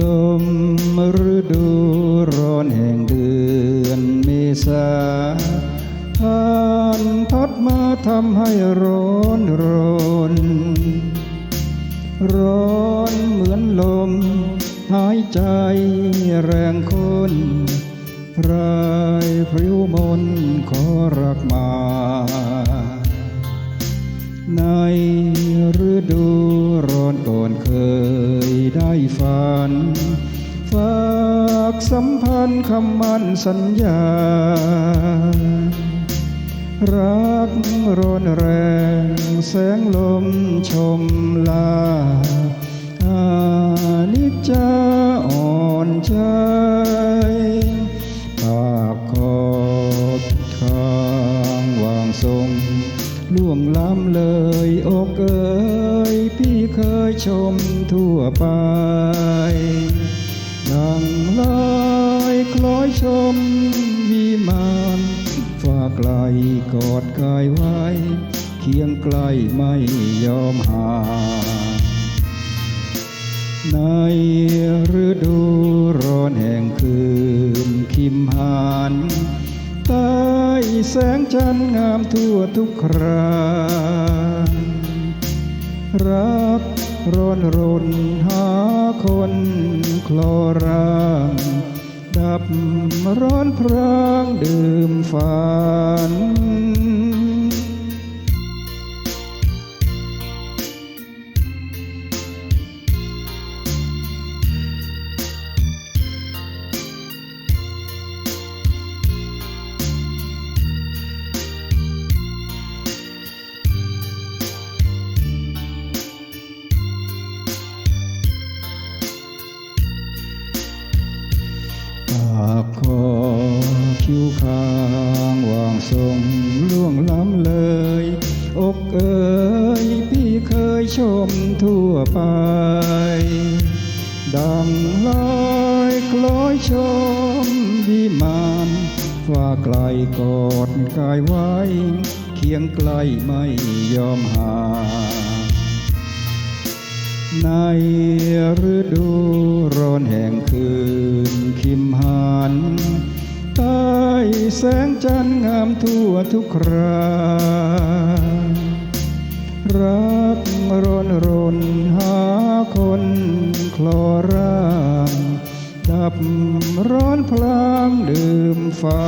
ลมฤดูร้อนแห่งเดือนเมษาผ่านพัดมาทำให้ร้อนรน ร้อนเหมือนลม หายใจแรงคนพรายพริ้วมนขอรักมา ใน สัมพันธ์คำมั่นสัญญา รักร้อนแรงแสงลมชมลาอานิจจาอ่อนใจปากขอบทางวางทรงล่วงล้ำเลยอกเอ๋ยพี่เคยชมทั่วไป ดังลอยคล้อยชมวิมานฝากไกลกอดกายไว้ เคียงใกล้ไม่ยอมห่างในฤดูร้อนแห่งคืนคิมหานใต้แสงจันทร์งามทั่วทุกครารัก ร้อนรนหาคนคลอรางดับร้อนพรางดื่มฝัน วางทรงล่วงล้ำเลย อกเอ๋ยพี่เคยชมทั่วไป ดังลอยคล้อยชมวิมานว่าไกลกอดกายไว้ เคียงใกล้ไม่ยอมห่างในฤดูร้อนแห่งคืนคิมหันต้ แสงจันทร์งามทั่วทุกครา รักร้อนรนหาคนคลอร่างดับร้อนพลางดื่มฟ้า